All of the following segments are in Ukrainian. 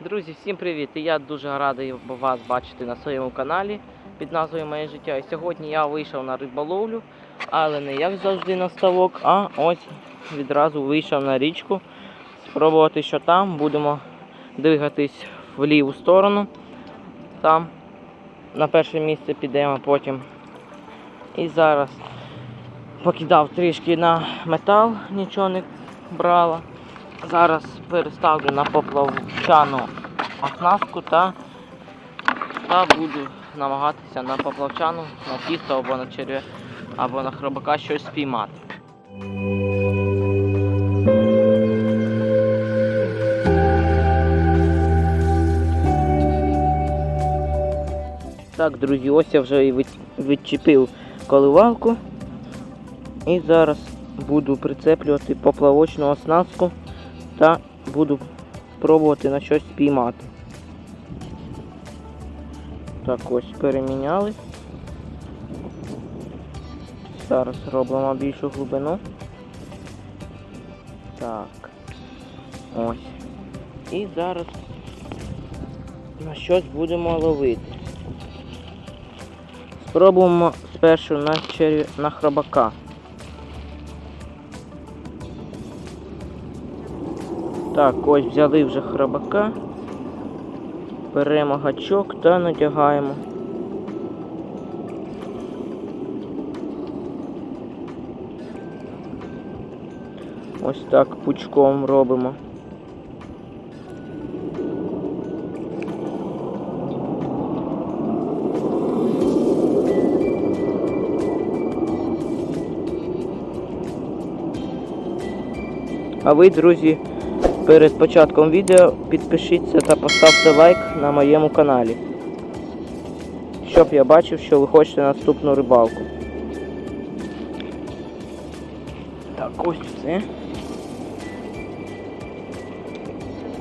Друзі, всім привіт! Я дуже радий вас бачити на своєму каналі під назвою Моє життя. І сьогодні я вийшов на риболовлю, але не як завжди на ставок, а ось відразу вийшов на річку. Спробувати, що там. Будемо двигатись в ліву сторону. Там на перше місце підемо потім. І зараз покидав трішки на метал, нічого не брала. Зараз переставлю на поплавчану оснастку та, та буду намагатися на поплавчану, на тісто або на черв'я, або на хробака щось спіймати. Так, друзі, ось я вже відчепив коливалку. І зараз буду прицеплювати поплавочну оснастку та буду пробувати на щось спіймати. Так, ось переміняли. Зараз робимо більшу глибину. Так. Ось. І зараз на щось будемо ловити. Спробуємо спершу на, черв'я- на хробака. Так, ось взяли вже храбака. Беремо гачок та надягаємо. Ось так пучком робимо. А ви, друзі, Перед початком відео підпишіться та поставте лайк на моєму каналі, щоб я бачив, що ви хочете наступну рибалку. Так, ось все.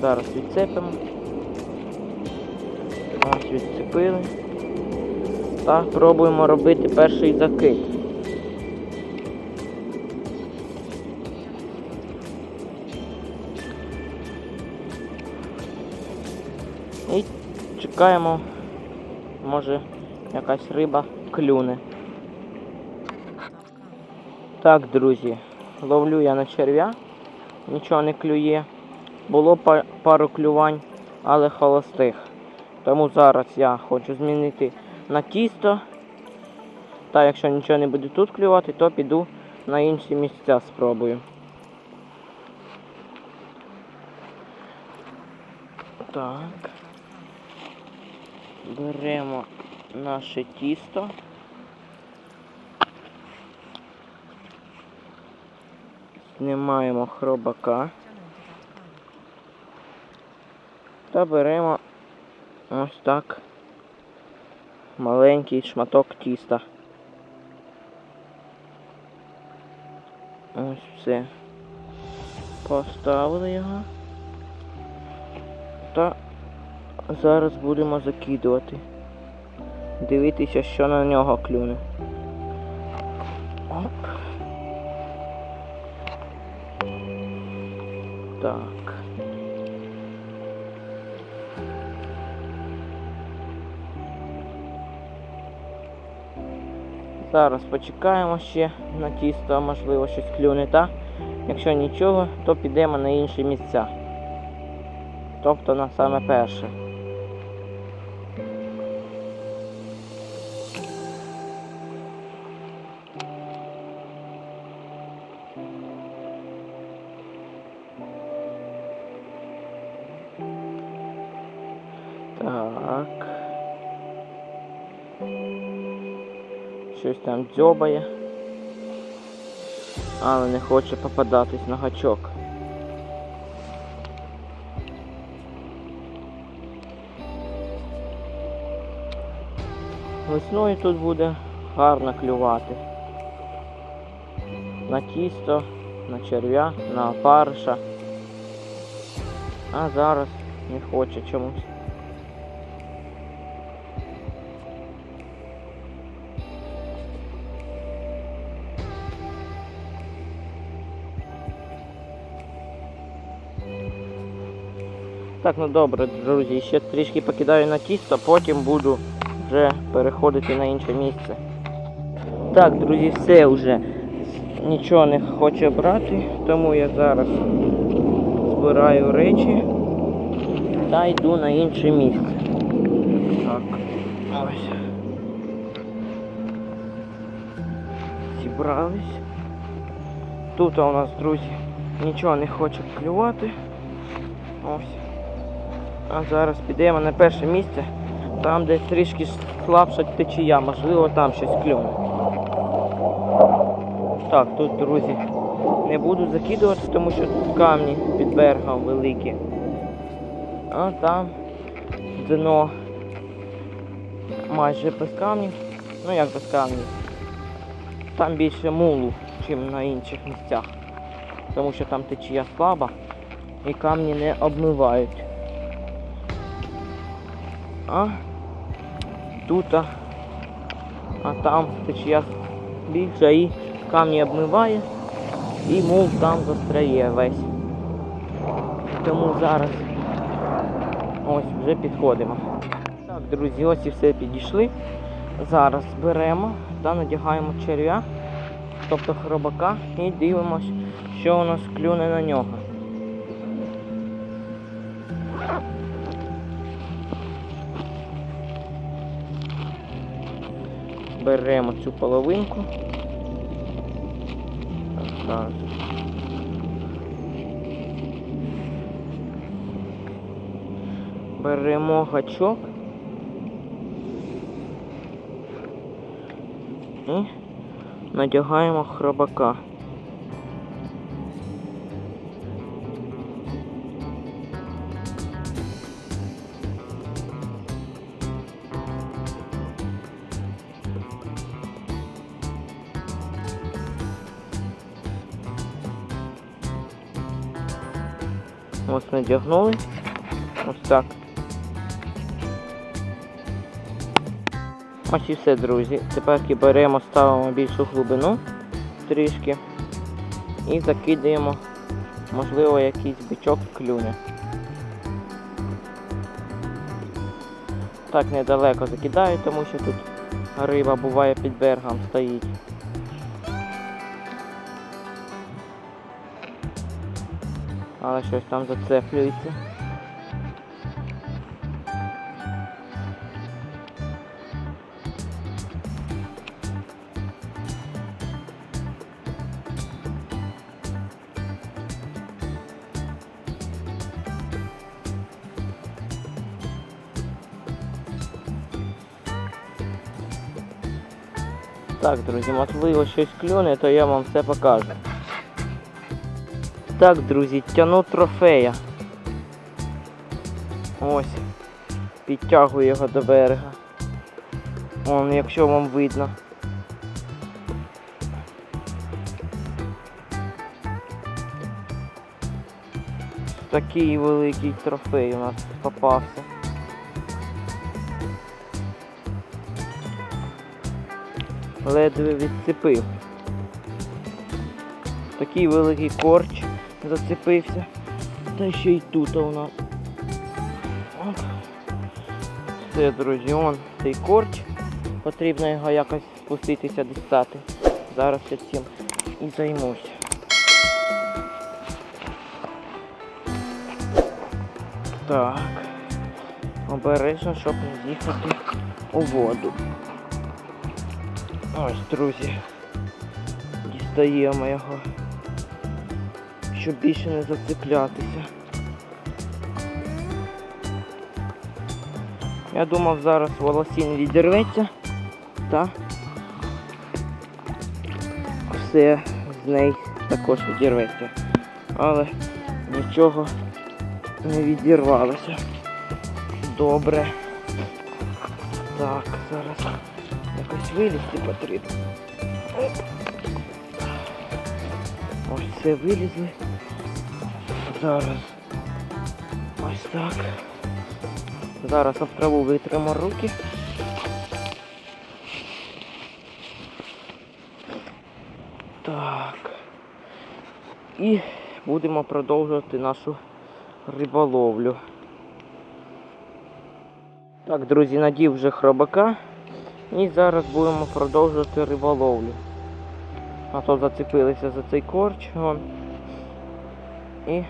Зараз відцепимо. Ось відцепили. Та пробуємо робити перший закид. Чекаємо, може якась риба клюне. Так, друзі, ловлю я на черв'я, нічого не клює. Було пару клювань, але холостих. Тому зараз я хочу змінити на тісто. Та якщо нічого не буде тут клювати, то піду на інші місця спробую. Так. Беремо наше тісто. Знімаємо хробака. Та беремо ось так маленький шматок тіста. Ось все. Поставили його. Та Зараз будемо закидувати. Дивитися, що на нього клюне. Оп. Так. Зараз почекаємо ще на тісто, можливо щось клюне, та якщо нічого, то підемо на інші місця. Тобто на саме перше. Щось там дзьобає. Але не хоче попадатись на гачок. Весною тут буде гарно клювати. На тісто, на черв'я, на опариша. А зараз не хоче чомусь. Так, ну добре, друзі, ще трішки покидаю на тісто, потім буду вже переходити на інше місце. Так, друзі, все вже нічого не хоче брати, тому я зараз збираю речі та йду на інше місце. Так, ось. Зібрались. Тут у нас, друзі, нічого не хоче клювати. Ось. А зараз підемо на перше місце, там де трішки слабша течія, можливо там щось клюне. Так, тут, друзі, не буду закидувати, тому що тут камні під берегом великі. А там дно майже без камнів. Ну як без камнів. Там більше мулу, ніж на інших місцях. Тому що там течія слаба і камні не обмивають. А тут, а, а там течія більше і камні обмиває, і мул там застряє весь. Тому зараз ось вже підходимо. Так, друзі, ось і все підійшли. Зараз беремо та надягаємо черв'я, тобто хробака, і дивимось, що у нас клюне на нього. Беремо цю половинку. Беремо гачок. І надягаємо хробака. Надягнули. Ось так. Ось і все, друзі. Тепер беремо, ставимо більшу глибину трішки і закидаємо, можливо, якийсь бичок клюне. Так недалеко закидаю, тому що тут риба буває під берегом стоїть. Але щось там зацеплюється. Так, друзі, можливо щось клюне, то я вам все покажу. Так, друзі, тяну трофея. Ось. Підтягую його до берега. Вон, якщо вам видно. Такий великий трофей у нас попався. Ледве відцепив. Такий великий корч зацепився. Та ще й тут у нас. Оп. Все, друзі, он цей корч. Потрібно його якось спуститися дістати. Зараз я цим і займусь. Так. Обережно, щоб не з'їхати у воду. Ось, друзі. Дістаємо його. Щоб більше не зациклятися. Я думав зараз волосін відірветься та все з неї також відірветься. Але нічого не відірвалося. Добре. Так, зараз якось вилізти потрібно. Все вилізли. Зараз. Ось так. Зараз об траву витримо руки. Так. І будемо продовжувати нашу риболовлю. Так, друзі, надів вже хробака. І зараз будемо продовжувати риболовлю. А то зацепилися за цей корч. Вон. І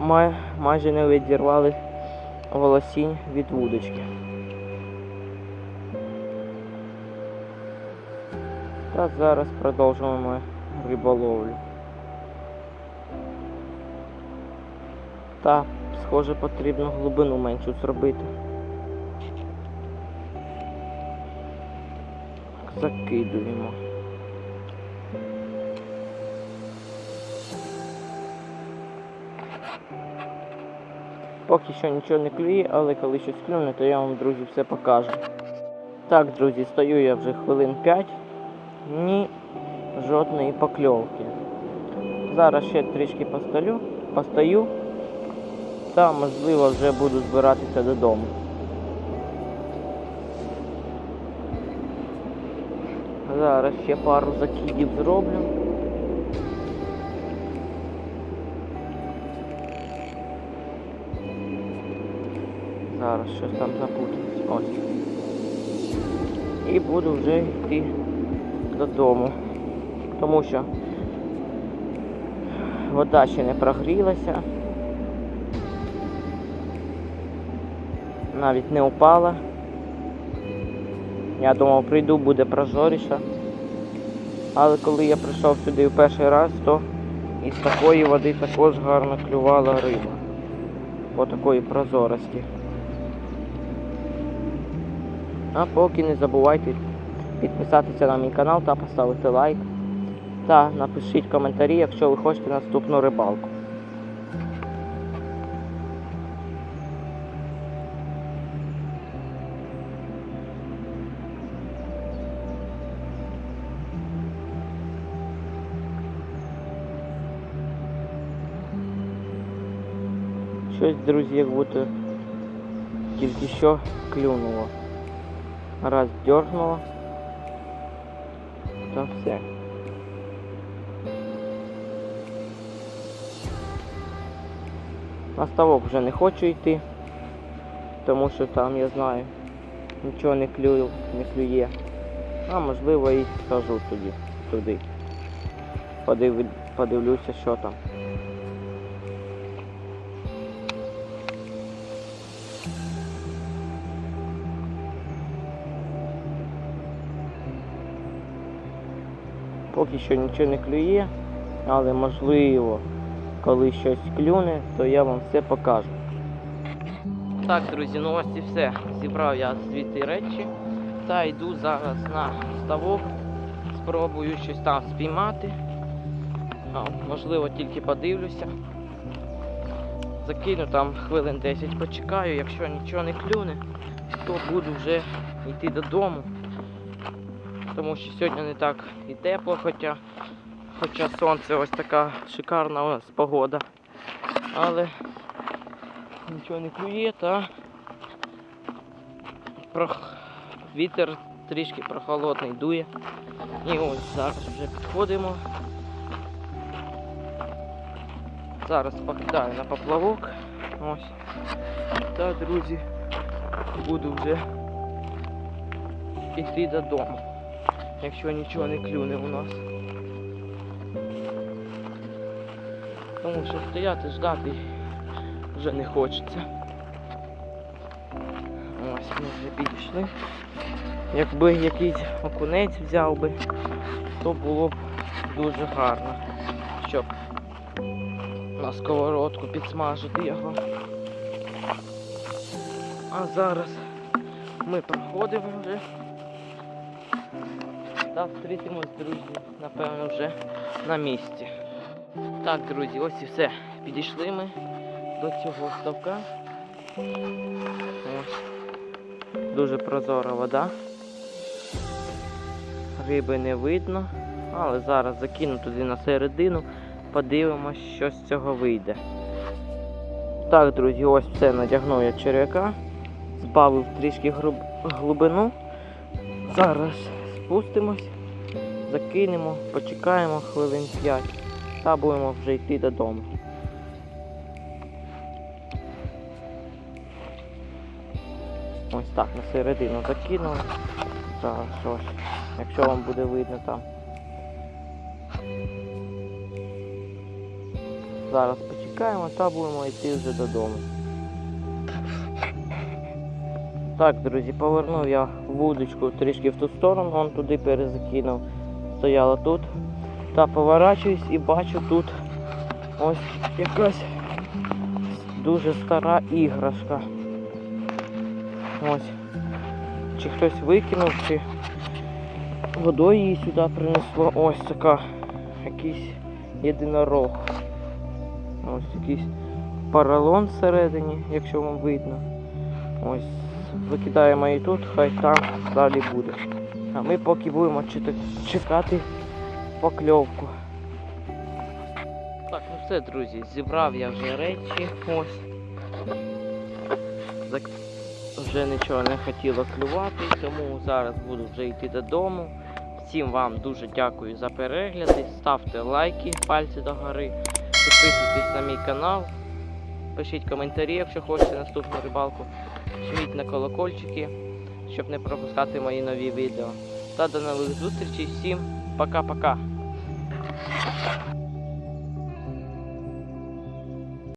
май, майже не відірвали волосінь від вудочки. Та зараз продовжуємо риболовлю. Та, схоже, потрібно глибину меншу зробити. Закидуємо. Поки що нічого не клює, але коли щось клюне, то я вам, друзі, все покажу. Так, друзі, стою я вже хвилин 5. Ні жодної покльовки. Зараз ще трішки постою, постою та можливо вже буду збиратися додому. Зараз ще пару закидів зроблю. Зараз щось там запуталось. Ось. І буду вже йти додому. Тому що вода ще не прогрілася. Навіть не упала. Я думав, прийду, буде прозоріше. Але коли я прийшов сюди в перший раз, то із такої води також гарно клювала риба. По такої прозорості. А поки не забувайте підписатися на мій канал та поставити лайк. Та напишіть коментарі, якщо ви хочете наступну рибалку. Щось, друзі, як будто тільки що клюнуло. Раз дернуло. Та все. На ставок вже не хочу йти, тому що там я знаю, нічого не клює, не клює. А можливо і схожу туди, туди. Подив, подивлюся, що там. Поки що нічого не клює, але можливо, коли щось клюне, то я вам все покажу. Так, друзі, ну ось і все. Зібрав я звідти речі та йду зараз на ставок. Спробую щось там спіймати. А, можливо, тільки подивлюся. Закину там хвилин 10 почекаю, якщо нічого не клюне, то буду вже йти додому тому що сьогодні не так і тепло, хоча, хоча сонце ось така шикарна у нас погода. Але нічого не клює та прох... вітер трішки прохолодний дує. І ось зараз вже підходимо. Зараз покидаю на поплавок. Ось. Та, друзі, буду вже йти додому якщо нічого не клюне у нас. Тому що стояти, ждати вже не хочеться. Ось ми вже підійшли. Якби якийсь окунець взяв би, то було б дуже гарно, щоб на сковородку підсмажити його. А зараз ми проходимо вже. Та зустрітимось, друзі, напевно, вже на місці. Так, друзі, ось і все. Підійшли ми до цього ставка. Ось. Дуже прозора вода. Риби не видно, але зараз закину туди на середину, подивимось, що з цього вийде. Так, друзі, ось все надягнув я черв'яка, збавив трішки глибину. Зараз спустимось, закинемо, почекаємо хвилин 5 та будемо вже йти додому. Ось так, на середину закинули. Зараз ось, якщо вам буде видно там. Зараз почекаємо та будемо йти вже додому. Так, друзі, повернув я вудочку трішки в ту сторону, вон туди перезакинув. Стояла тут. Та поворачуюсь і бачу тут ось якась дуже стара іграшка. Ось. Чи хтось викинув, чи водою її сюди принесло. Ось така якийсь єдинорог. Ось якийсь поролон всередині, якщо вам видно. Ось викидаємо її тут, хай там далі буде. А ми поки будемо чекати покльовку. Так, ну все, друзі, зібрав я вже речі. Ось. Зак... Вже нічого не хотіло клювати, тому зараз буду вже йти додому. Всім вам дуже дякую за перегляди. Ставте лайки, пальці догори, підписуйтесь на мій канал, пишіть коментарі, якщо хочете наступну рибалку. Жміть на колокольчики, щоб не пропускати мої нові відео. Та до нових зустрічей. Всім пока-пока.